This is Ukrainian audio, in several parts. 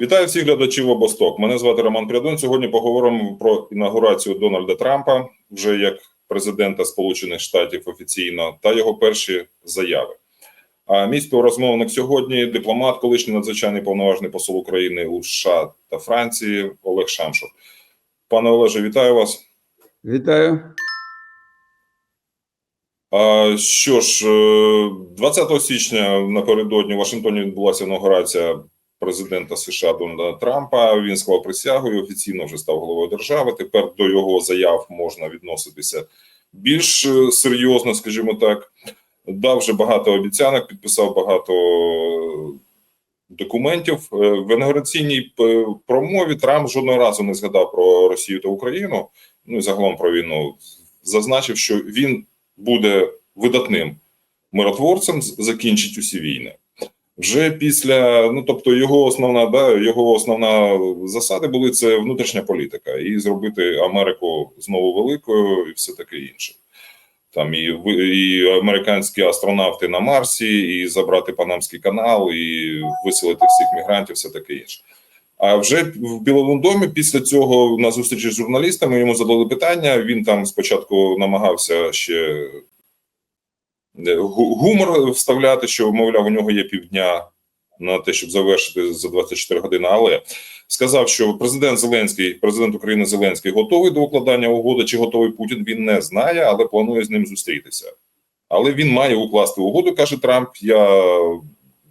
Вітаю всіх глядачів обосток. Мене звати Роман Прядун. Сьогодні поговоримо про інаугурацію Дональда Трампа вже як президента Сполучених Штатів офіційно та його перші заяви. А мій співрозмовник сьогодні дипломат, колишній надзвичайний повноважний посол України у США та Франції Олег Шамшур. Пане Олеже, вітаю вас. Вітаю. А що ж, е, 20 січня напередодні в Вашингтоні відбулася інаугурація президента США Дональда Трампа. Він склав присягу і офіційно вже став головою держави. Тепер до його заяв можна відноситися більш е, серйозно, скажімо так. Дав вже багато обіцянок, підписав багато документів. Е, В інаугураційній промові Трамп жодного разу не згадав про Росію та Україну. Ну і загалом про війну. Зазначив, що він буде видатним миротворцем, закінчить усі війни. Вже після, ну тобто, його основна да, його основна засади були це внутрішня політика, і зробити Америку знову великою, і все таке інше. Там і, і американські астронавти на Марсі, і забрати Панамський канал, і виселити всіх мігрантів, все таке інше. А вже в Білому домі після цього на зустрічі з журналістами йому задали питання. Він там спочатку намагався ще гумор вставляти, що мовляв, у нього є півдня на те, щоб завершити за 24 години. Але сказав, що президент Зеленський, президент України Зеленський, готовий до укладання угоди, чи готовий Путін, він не знає, але планує з ним зустрітися. Але він має укласти угоду, каже Трамп. Я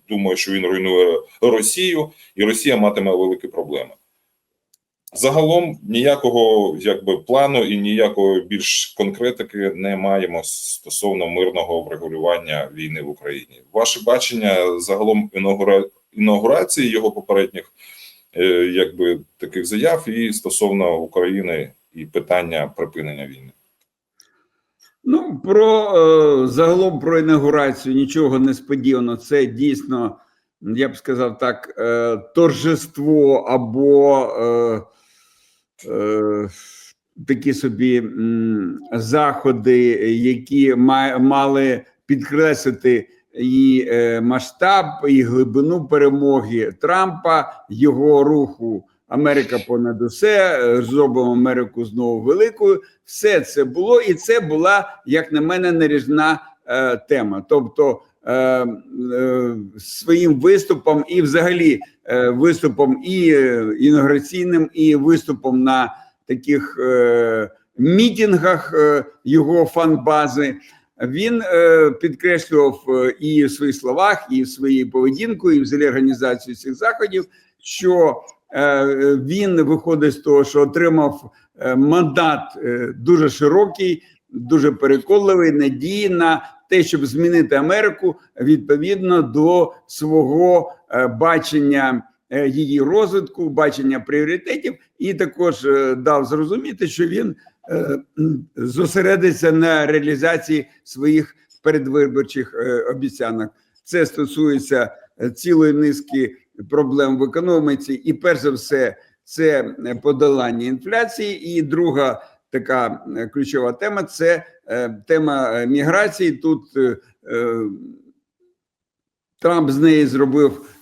думаю, що він руйнує Росію, і Росія матиме великі проблеми. Загалом ніякого якби плану і ніякої більш конкретики не маємо стосовно мирного врегулювання війни в Україні. Ваше бачення загалом інаугура... інаугурації його попередніх е, якби таких заяв і стосовно України і питання припинення війни. Ну, про е, загалом про інаугурацію нічого не сподівано. Це дійсно, я б сказав так, е, торжество або е, такі собі заходи, які мали підкреслити і е, масштаб, і глибину перемоги Трампа, його руху. Америка понад усе, е, зробимо Америку знову великою. Все це було, і це була, як на мене, наріжна е, тема. Тобто е, е, своїм виступом, і взагалі е, виступом і е, і виступом на таких е, мітингах е, його фан-бази. Він е, підкреслював е, і в своїх словах, і в своїй поведінкою, і взагалі організацію цих заходів, що е, він виходить з того, що отримав е, мандат е, дуже широкий, дуже переконливий, надії на те, щоб змінити Америку відповідно до свого е, бачення е, її розвитку, бачення пріоритетів, і також е, дав зрозуміти, що він зосередиться на реалізації своїх передвиборчих обіцянок. Це стосується цілої низки проблем в економіці, і перш за все, це подолання інфляції. І друга така е, ключова тема це е, тема е, міграції. Тут Трамп з неї зробив,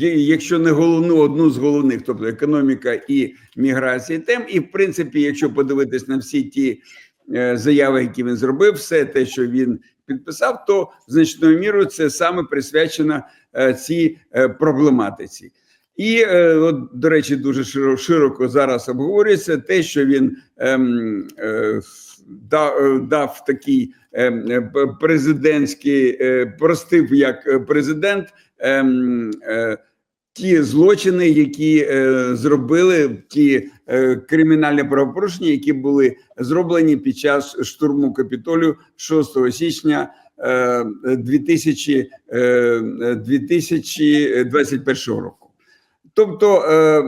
якщо не головну, одну з головних, тобто економіка і міграція тем. І в принципі, якщо подивитись на всі ті заяви, які він зробив, все те, що він підписав, то значною мірою це саме присвячено цій проблематиці. І е, от, до речі, дуже широ- широко зараз обговорюється те, що він ем, е, е, дав такий ем, е, президентський, е, простив як президент ем, е, ті злочини, які е, зробили ті е, кримінальні правопорушення, які були зроблені під час штурму Капітолію 6 січня. е, 2000, е, 2021 року. Тобто, е,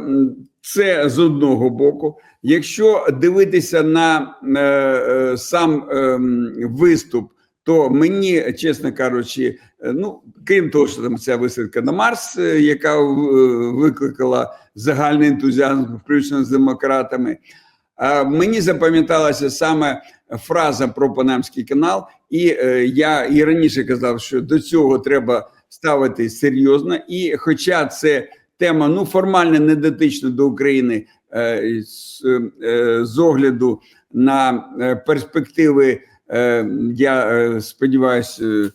це з одного боку. Якщо дивитися на е, е, сам виступ, то мені, чесно кажучи, ну крім того, що там ця висадка на Марс, яка викликала загальний ентузіазм, включно з демократами, мені запам'яталася саме фраза про Панамський канал, і я і раніше казав, що до цього треба ставити серйозно. І, хоча це тема ну формально не дотична до України е, з, е, з огляду на е, перспективи. Я сподіваюся,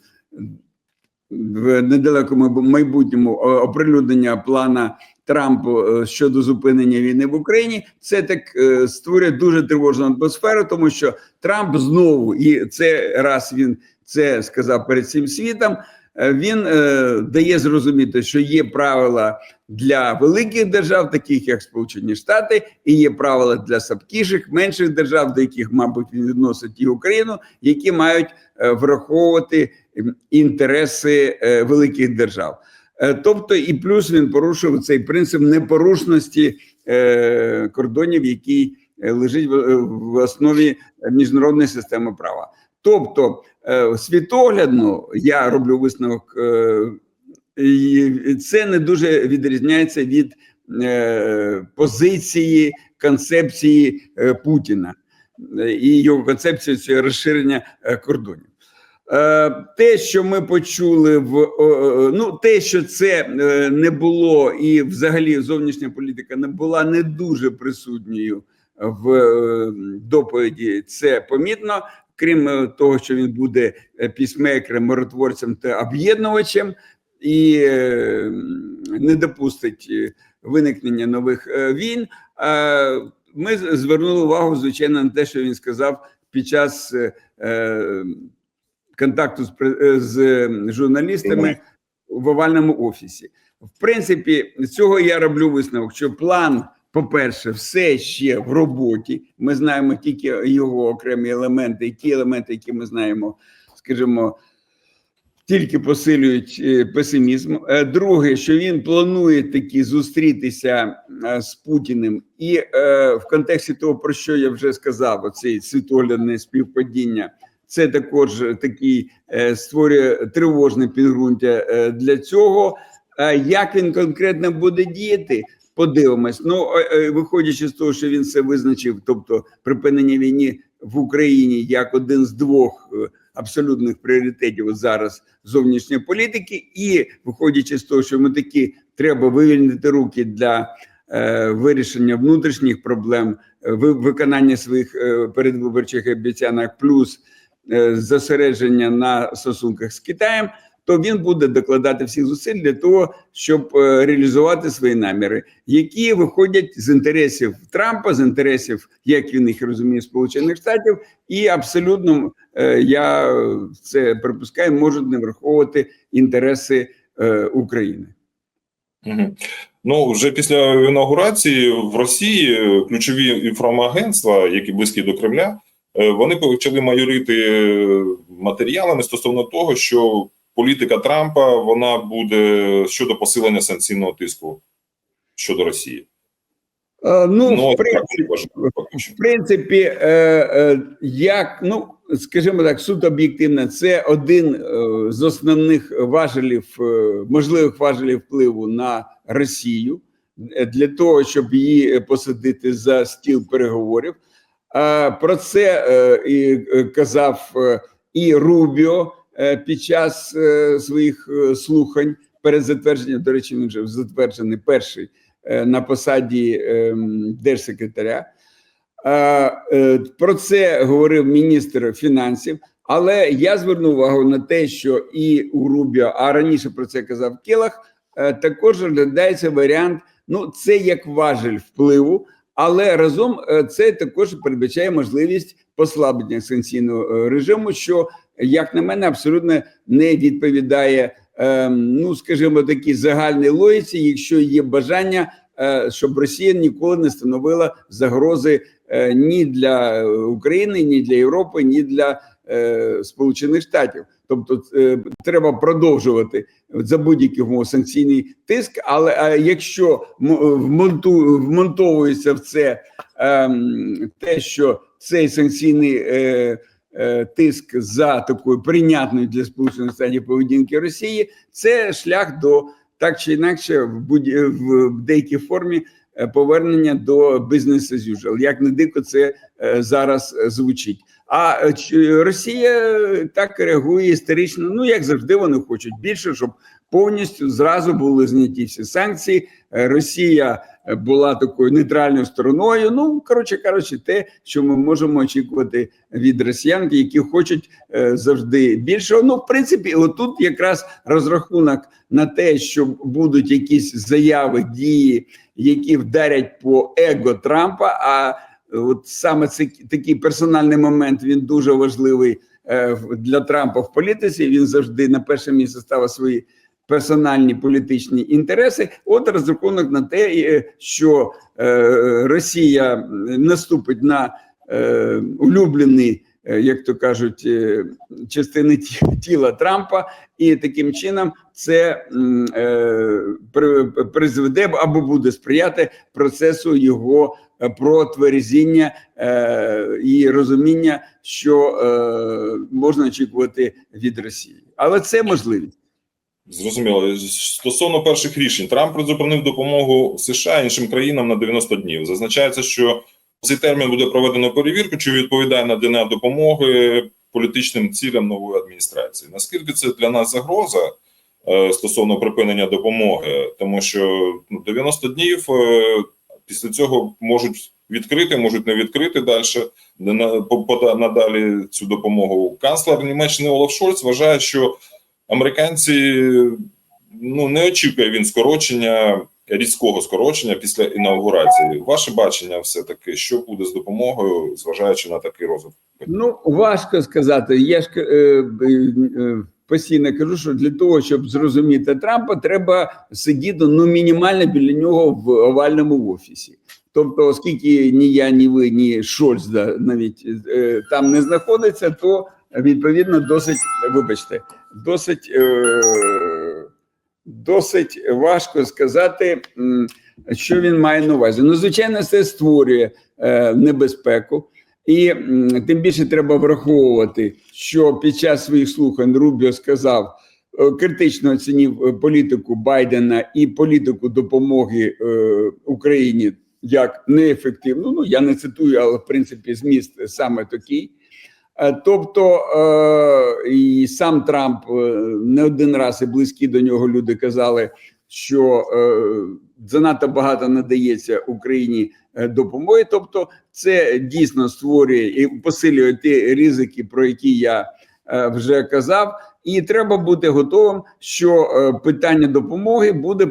в недалекому майбутньому оприлюднення плана Трампу щодо зупинення війни в Україні. Це так створює дуже тривожну атмосферу, тому що Трамп знову і це раз він це сказав перед всім світом. Він дає зрозуміти, що є правила для великих держав, таких як Сполучені Штати, і є правила для слабкіших, менших держав, до яких, мабуть, відносить і Україну, які мають е, враховувати інтереси е, великих держав. Е, Тобто, і плюс він порушив цей принцип непорушності кордонів, який лежить в, основі міжнародної системи права. Тобто, світоглядно я роблю висновок, це не дуже відрізняється від е, позиції концепції е, Путіна і його концепції розширення е, кордонів. Те, що ми почули в ну, те, що це не було, і взагалі зовнішня політика не була не дуже присутньою в доповіді, це помітно. Крім того, що він буде пісмейкером, миротворцем та об'єднувачем, і е, не допустить е, виникнення нових е, війн. Е, Ми звернули увагу, звичайно, на те, що він сказав під час контакту з журналістами в овальному офісі. В принципі, з цього я роблю висновок, що план, по-перше, все ще в роботі. Ми знаємо тільки його окремі елементи, і ті елементи, які ми знаємо, скажімо, тільки посилюють е, песимізм. Е, Друге, що він планує таки зустрітися е, з Путіним, і в контексті того, про що я вже сказав, оцей світоглядне співпадіння. Це також такий створює тривожне підґрунтя для цього. Як він конкретно буде діяти? Подивимось. Ну виходячи з того, що він це визначив, тобто припинення війни в Україні як один з двох абсолютних пріоритетів зараз зовнішньої політики, і виходячи з того, що ми такі треба вивільнити руки для е, вирішення внутрішніх проблем, е, ви- виконання своїх е, передвиборчих обіцянок, плюс е, зосередження на стосунках з Китаєм, то він буде докладати всіх зусиль для того, щоб е, реалізувати свої наміри, які виходять з інтересів Трампа, з інтересів, як він їх розуміє, Сполучених Штатів, і абсолютно е, я це припускаю, можуть не враховувати інтереси е, України. Ну, вже після інаугурації в Росії ключові інформагентства, які близькі до Кремля, вони почали майорити матеріалами стосовно того, що політика Трампа вона буде щодо посилення санкційного тиску щодо Росії. Е, ну, Ну, в принципі. В принципі, е, е, як ну скажімо так, суд об'єктивно, це один е, з основних важелів, е, можливих важелів впливу на Росію е, для того, щоб її посадити за стіл переговорів. Е, Про це е, і е, казав е, і Рубіо під час е, своїх е, слухань перед затвердженням. До речі, він вже затверджений перший е, на посаді ем, держсекретаря. Е, е, Про це говорив міністр фінансів. Але я звернув увагу на те, що і у Рубіо, а раніше про це казав Келах, е, також розглядається варіант. Ну, це як важель впливу, але разом е, це також передбачає можливість послаблення санкційного е, режиму, що, як на мене, абсолютно не відповідає, е, ну скажімо, такій загальній логіці, якщо є бажання, е, щоб Росія ніколи не становила загрози е, ні для України, ні для Європи, ні для е, Сполучених Штатів. Тобто, треба продовжувати за будь-яких умов санкційний тиск. Але а якщо вмонтовується в це ем, те, що цей санкційний тиск за такою прийнятною для Сполучених Штатів поведінки Росії, це шлях до так чи інакше в будь в деякій формі е, повернення до business as usual. Як не дико це е, зараз е, звучить. А е, Росія так реагує історично. Ну як завжди, вони хочуть більше, щоб повністю зразу були зняті всі санкції. Е, Росія е, була такою нейтральною стороною. Ну коротше кажучи, те, що ми можемо очікувати від росіян, які хочуть е, завжди більшого. Ну, в принципі, отут якраз розрахунок на те, що будуть якісь заяви, дії, які вдарять по его Трампа. А от саме це такий персональний момент він дуже важливий е, для Трампа в політиці. Він завжди на перше місце ставив свої персональні політичні інтереси. От розрахунок на те, е, що е, Росія наступить на е, улюблений, е, як то кажуть, е, частини ті- тіла Трампа, і таким чином це е, призведе або буде сприяти процесу його е, протверезіння е, і розуміння, що е, можна очікувати від Росії, але це можливість. Зрозуміло. Стосовно перших рішень, Трамп призупинив допомогу США іншим країнам на 90 днів. Зазначається, що цей термін буде проведено перевірку, чи відповідає надання допомоги політичним цілям нової адміністрації. Наскільки це для нас загроза е, стосовно припинення допомоги, тому що ну, 90 днів е, після цього можуть відкрити, можуть не відкрити далі на- надалі цю допомогу. Канцлер Німеччини Олаф Шольц вважає, що американці ну не очікує він скорочення різкого скорочення після інаугурації. Ваше бачення, все таки, що буде з допомогою, зважаючи на такий розвиток? Ну важко сказати. Я ж е, е, постійно кажу, що для того, щоб зрозуміти Трампа, треба сидіти ну мінімально біля нього в овальному офісі. Тобто, оскільки ні я, ні ви, ні Шольц да, навіть е, там не знаходиться, то відповідно досить, вибачте, досить, е, досить важко сказати, що він має на увазі. Ну, звичайно, це створює е, небезпеку. І тим більше треба враховувати, що під час своїх слухань Рубіо сказав, е, критично оцінив політику Байдена і політику допомоги Україні як неефективну. Ну я не цитую, але в принципі зміст саме такий. Е, Тобто е, і сам Трамп е, не один раз і близькі до нього люди казали, що занадто багато надається Україні допомоги. Тобто, це дійсно створює і посилює ті ризики, про які я вже казав. І треба бути готовим, що питання допомоги буде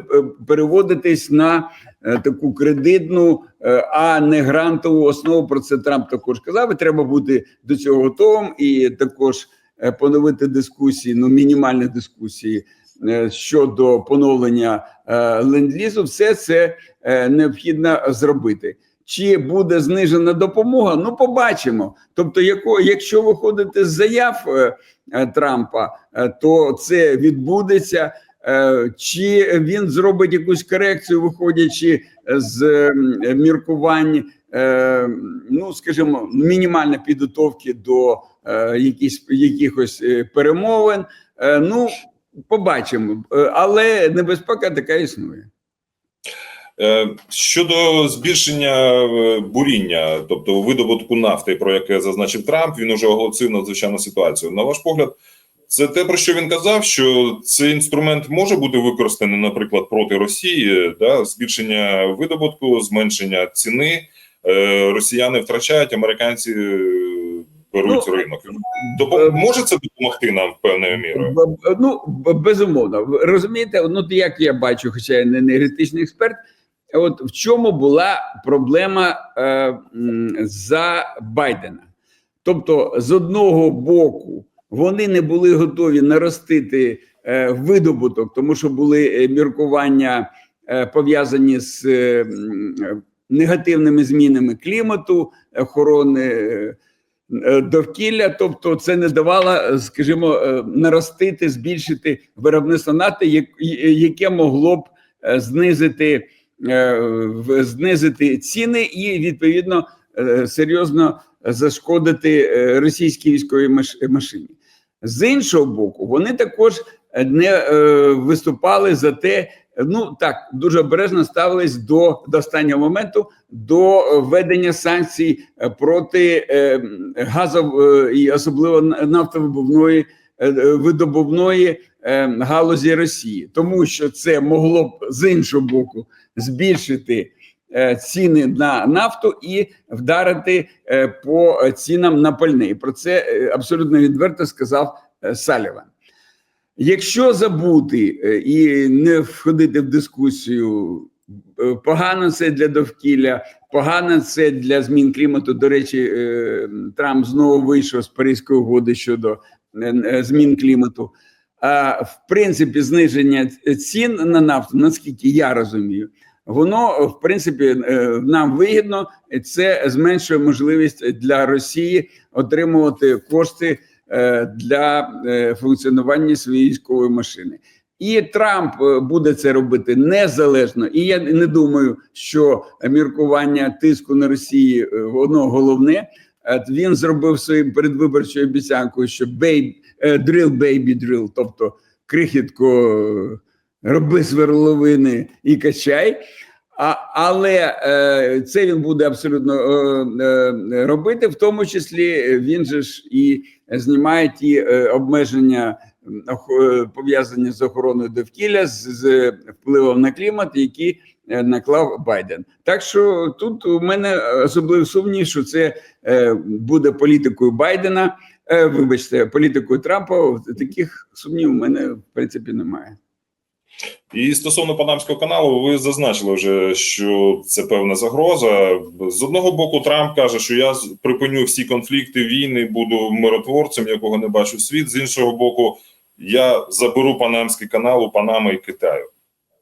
переводитись на таку кредитну, е, а не грантову основу. Про це Трамп також казав. І треба бути до цього готовим і також е, поновити дискусії, ну мінімальні дискусії е, щодо поновлення е, ленд-лізу. Все це е, необхідно зробити. Чи буде знижена допомога? Ну, побачимо. Тобто, яко, якщо виходити з заяв е, е, Трампа, е, то це відбудеться. Е, Чи він зробить якусь корекцію, виходячи з міркувань, е, ну скажімо, мінімальної підготовки до е, якісь, якихось перемовин? Ну, побачимо, але небезпека така існує. Щодо збільшення буріння, тобто видобутку нафти, про яке зазначив Трамп, він уже оголосив надзвичайну ситуацію. На ваш погляд, це те, про що він казав, що цей інструмент може бути використаний, наприклад, проти Росії, да, збільшення видобутку, зменшення ціни. Е, Росіяни втрачають, американці е, беруть Ну, ринок. Допо- може це допомогти нам певною мірою? Ну, безумовно. Розумієте, ну як я бачу, хоча я не енергетичний експерт. От в чому була проблема е, за Байдена? Тобто, з одного боку, вони не були готові наростити е, видобуток, тому що були е, міркування е, пов'язані з негативними змінами клімату, охорони. довкілля, тобто це не давало, скажімо, наростити, збільшити виробництво як- яке могло б знизити, знизити ціни і відповідно серйозно зашкодити російській військовій машині. З іншого боку, вони також не е, виступали за те, ну так дуже обережно ставились до, до останнього моменту до е, введення санкцій е, проти е, газов е, і особливо нафтовидобувної е, е, видобувної е, галузі Росії, тому що це могло б з іншого боку збільшити е, ціни на нафту і вдарити е, по цінам на пальне. Про це е, абсолютно відверто сказав е, Саліван. Якщо забути е, і не входити в дискусію, е, погано це для довкілля, погано це для змін клімату. До речі, е, Трамп знову вийшов з Паризької угоди щодо е, е, змін клімату. А в принципі, зниження цін на нафту, наскільки я розумію, воно в принципі е, нам вигідно, це зменшує можливість для Росії отримувати кошти е, для е, функціонування своєї військової машини. І Трамп е, буде це робити незалежно. І я не думаю, що міркування тиску на Росії е, воно головне. Е, Він зробив своїм передвиборчою обіцянкою, що е, drill, baby, drill, тобто крихітко е, роби сверловини і качай. А, але е, це він буде абсолютно е, е, робити, в тому числі він же ж і знімає ті е, обмеження е, пов'язані з охороною довкілля, з, з впливом на клімат, які е, наклав Байден. Так що тут у мене особливий сумнів, що це е, буде політикою Байдена. Е, вибачте, політикою Трампа. Таких сумнів у мене в принципі немає. І стосовно панамського каналу, ви зазначили вже, що це певна загроза. З одного боку, Трамп каже, що я припиню всі конфлікти, війни, буду миротворцем, якого не бачу світ. З іншого боку, я заберу панамський канал у Панами і Китаю.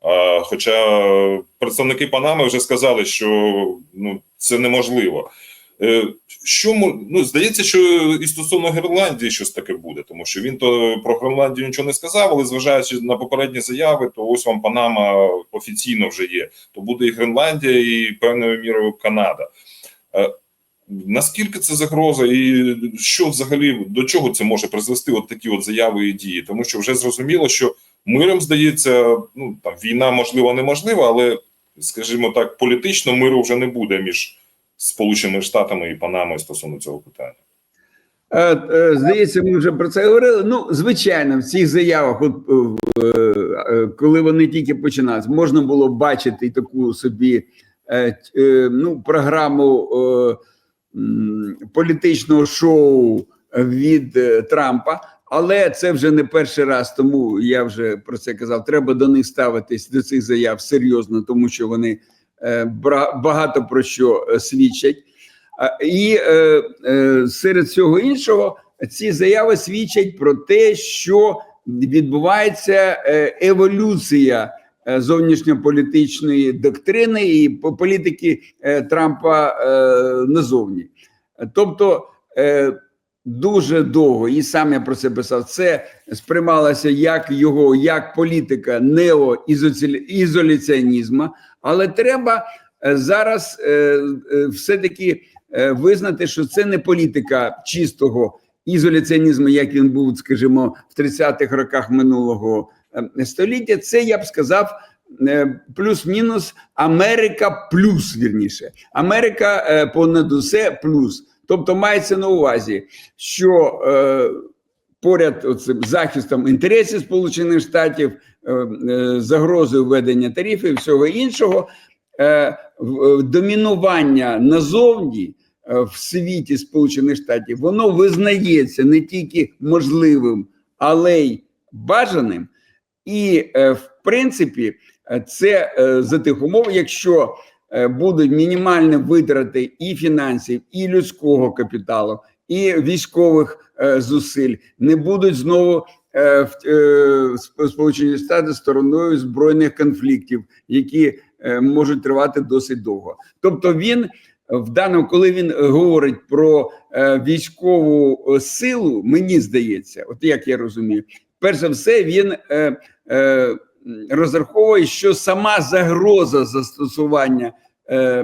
А, хоча представники Панами вже сказали, що ну це неможливо. Е, Що ну здається, що і стосовно Гренландії щось таке буде, тому що він то про Гренландію нічого не сказав, але зважаючи на попередні заяви, то ось вам Панама офіційно вже є. То буде і Гренландія, і певною мірою Канада. Е, Наскільки це загроза, і що взагалі до чого це може призвести? От такі от заяви і дії? Тому що вже зрозуміло, що миром здається, ну там війна можливо неможлива, але скажімо так, політично миру вже не буде між Сполученими Штатами і Панамою стосовно цього питання. Е, е, Здається, ми вже про це говорили. Ну, звичайно, в цих заявах, от е, коли вони тільки починались, можна було бачити таку собі ну, програму політичного шоу від Трампа. Але це вже не перший раз, тому я вже про це казав. Треба до них ставитись до цих заяв серйозно, тому що вони багато про що е, свідчать. І е, е, серед всього іншого ці заяви свідчать про те, що відбувається е, еволюція е, зовнішньополітичної доктрини і політики е, Трампа е, назовні. Тобто е, дуже довго, і сам я про це писав, це сприймалося як його як політика неоізоляціонізму, але треба е, зараз е, е, все-таки визнати, що це не політика чистого ізоляціонізму, як він був, скажімо, в 30-х роках минулого століття. Це я б сказав. Плюс-мінус Америка плюс вірніше. Америка понад усе плюс. Тобто мається на увазі, що поряд оцим захистом інтересів Сполучених Штатів, е, е, загрозою введення тарифів і всього іншого, е, домінування назовні в світі Сполучених Штатів, воно визнається не тільки можливим, але й бажаним. І, в принципі, це за тих умов, якщо будуть мінімальні витрати і фінансів, і людського капіталу, і військових е, зусиль, не будуть знову е, е, Сполучені Штати стороною збройних конфліктів, які можуть тривати досить довго. Тобто, він в даному, коли він говорить про військову силу, мені здається, от як я розумію, перш за все, він розраховує, що сама загроза застосування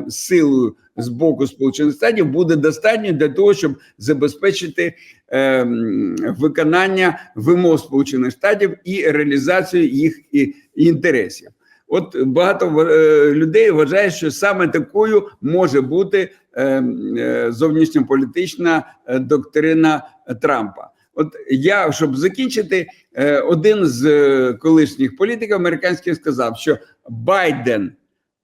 силою з боку Сполучених Штатів буде достатньо для того, щоб забезпечити е, виконання вимог Сполучених Штатів і реалізацію їх інтересів. От багато е, людей вважає, що саме такою може бути е, е, зовнішньополітична е, доктрина Трампа. От я, щоб закінчити, е, один з е, колишніх політиків американських сказав, що Байден,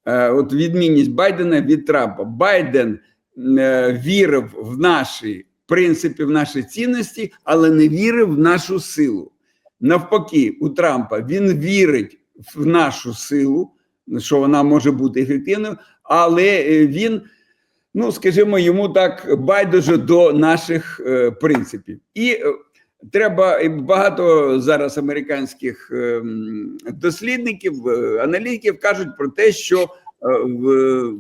от відмінність Байдена від Трампа, Байден е, вірив в наші принципи, в наші цінності, але не вірив в нашу силу. Навпаки, у Трампа він вірить в нашу силу, що вона може бути ефективною, але е, він, ну скажімо, йому так байдуже до наших е, принципів. І е, треба багато зараз американських е, дослідників, е, аналітиків кажуть про те, що е,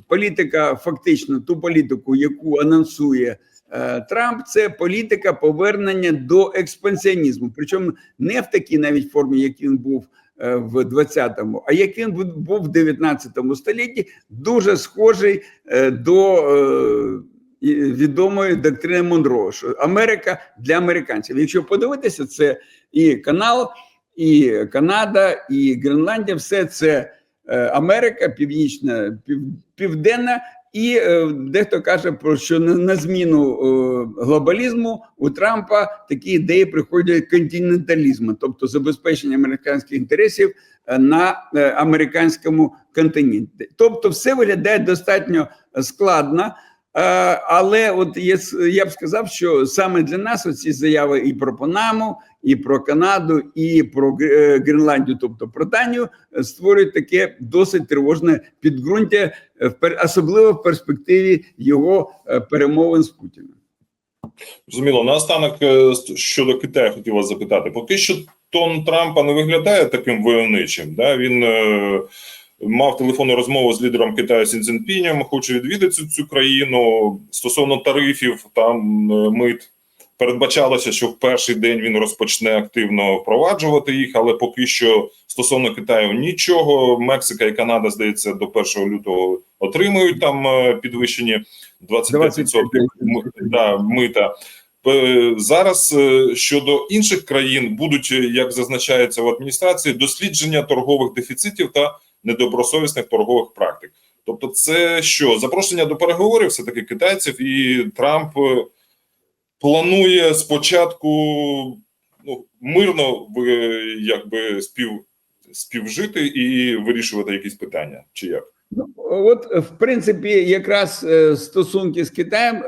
політика, фактично, ту політику, яку анонсує. е, Трамп це політика повернення до експансіонізму, причому не в такій навіть формі, як він був в 20-му, а як він був в 19 столітті, дуже схожий до відомої доктрини Монро, що Америка для американців. Якщо подивитися, це і канал, і Канада, і Гренландія, все це е, Америка, північна, пів, південна. І е, дехто каже про що на, зміну е, глобалізму у Трампа такі ідеї приходять континенталізму, тобто забезпечення американських інтересів на американському континенті. Тобто, все виглядає достатньо складно. Е, Але от є, я б сказав, що саме для нас оці заяви і про Панаму, і про Канаду, і про е, Гренландію, тобто про Данію, е, створюють таке досить тривожне підґрунтя, особливо в перспективі його перемовин з Путіним. Зрозуміло. Наостанок щодо Китаю хотів вас запитати. Поки що тон Трампа не виглядає таким войовничим. Да? Він мав телефонну розмову з лідером Китаю Сін Цзіньпінем, хоче відвідати цю, цю країну. Стосовно тарифів, там е, мит передбачалося, що в перший день він розпочне активно впроваджувати їх, але поки що стосовно Китаю нічого. Мексика і Канада, здається, до 1 лютого отримують там е, підвищені 25% да, мита. Е, Зараз щодо інших країн будуть, як зазначається в адміністрації, дослідження торгових дефіцитів та недобросовісних торгових практик. Тобто, це що запрошення до переговорів, все таки китайців, і Трамп е, планує спочатку ну, мирно е, якби спів, співжити і вирішувати якісь питання, чи як? Ну, от, в принципі, якраз е, стосунки з Китаєм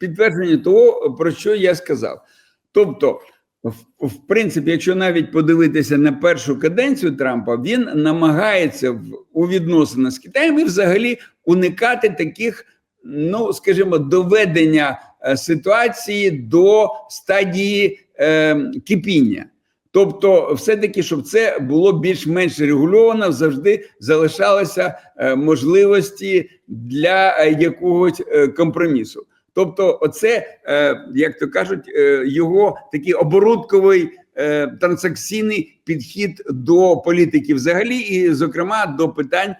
підтвердження того, про що я сказав. Тобто, в, в принципі, якщо навіть подивитися на першу каденцію Трампа, він намагається в, у відносинах з Китаєм і взагалі уникати таких, ну скажімо, доведення е, ситуації до стадії е, кипіння. Тобто, все-таки, щоб це було більш-менш регульовано, завжди залишалися е, можливості для е, якогось компромісу. Тобто, оце, е, як то кажуть, е, його такий оборудковий е, транзакційний підхід до політики взагалі, і, зокрема, до питань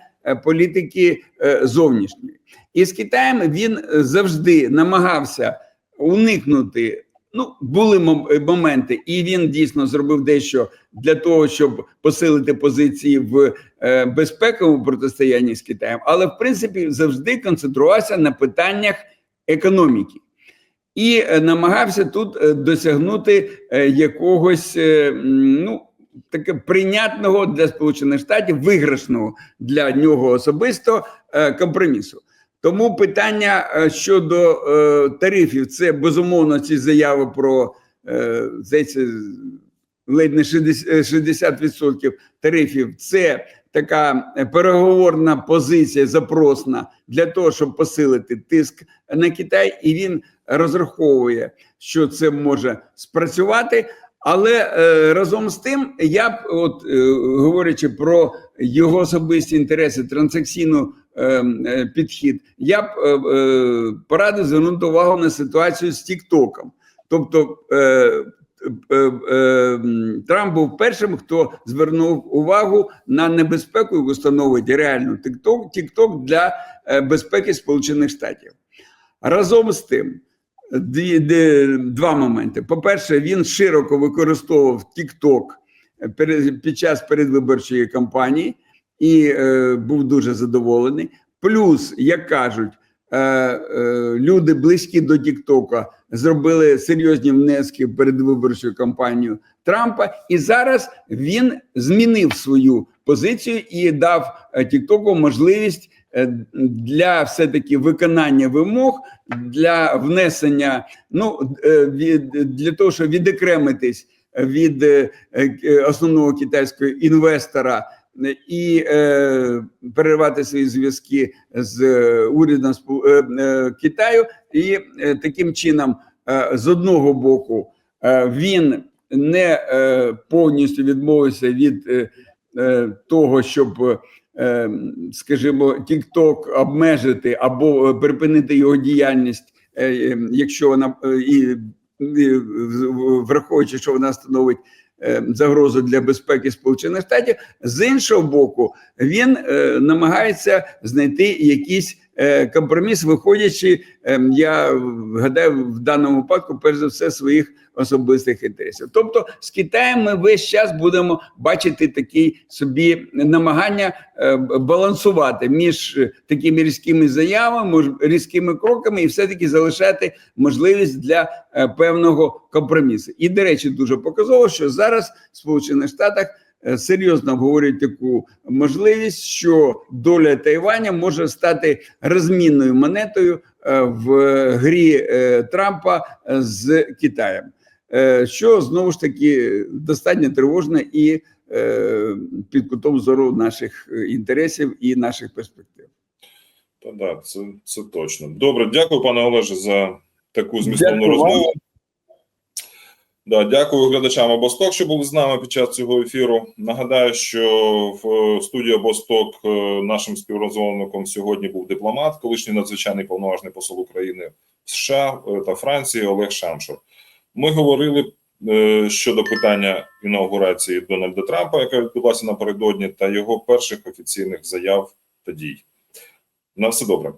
політики зовнішньої. І з Китаєм він завжди намагався уникнути. Ну, були моменти, і він дійсно зробив дещо для того, щоб посилити позиції в безпековому протистоянні з Китаєм, але в принципі завжди концентрувався на питаннях економіки і е, намагався тут е, досягнути е, якогось ну таке прийнятного для Сполучених Штатів, виграшного для нього особисто компромісу. Тому питання щодо тарифів, це безумовно ці заяви про е, здається, ледь не 60%, е, 60% тарифів. Це така е, переговорна позиція запросна для того, щоб посилити тиск на Китай, і він розраховує, що це може спрацювати. Але е, разом з тим, я б, от е, говорячи про його особисті інтереси, транзакційну е, е, підхід, я б е, е, порадив звернути увагу на ситуацію з Тіктоком. Тобто е, Трамп був першим, хто звернув увагу на небезпеку, яку становить реально TikTok для е, безпеки Сполучених Штатів. Разом з тим, два моменти. По-перше, він широко використовував перед, під час передвиборчої кампанії і е, був дуже задоволений. Плюс, як кажуть, е, е, люди близькі до Тіктока зробили серйозні внески в передвиборчу кампанію Трампа, і зараз він змінив свою позицію і дав е, Тіктоку можливість е, для все-таки виконання вимог для внесення, ну е, від для того, щоб відокремитись від е, е, основного китайського інвестора е, і е, перервати свої зв'язки з е, урядом е, е, Китаю, і е, таким чином, е, з одного боку, е, він не е, повністю відмовився від е, е, того, щоб, е, скажімо, TikTok обмежити або е, припинити його діяльність, е, е, якщо вона е, і, і в- враховуючи, що вона становить е, загрозу для безпеки Сполучених Штатів, з іншого боку, він е, намагається знайти якийсь е, компроміс, виходячи, е, я гадаю, в даному випадку, перш за все, своїх особистих інтересів. Тобто з Китаєм ми весь час будемо бачити такі собі намагання е, балансувати між е, такими різкими заявами, різкими кроками, і все-таки залишати можливість для е, певного компромісу. І, до речі, дуже показово, що зараз в Сполучених Штатах е, серйозно обговорюють таку можливість, що доля Тайваня може стати розмінною монетою е, в грі е, Трампа е, з Китаєм, Е, що знову ж таки достатньо тривожно і е, під кутом зору наших е, інтересів і наших перспектив. Та да, це, це точно. Добре, дякую, пане Олеже, за таку змістовну Дякую розмову. Да, дякую глядачам Обосток, що були з нами під час цього ефіру. Нагадаю, що в студії Обосток е, нашим співрозмовником сьогодні був дипломат, колишній надзвичайний повноважний посол України в США е, та Франції Олег Шамшур. Ми говорили е, щодо питання інаугурації Дональда Трампа, яка відбулася напередодні, та його перших офіційних заяв та дій. На все добре.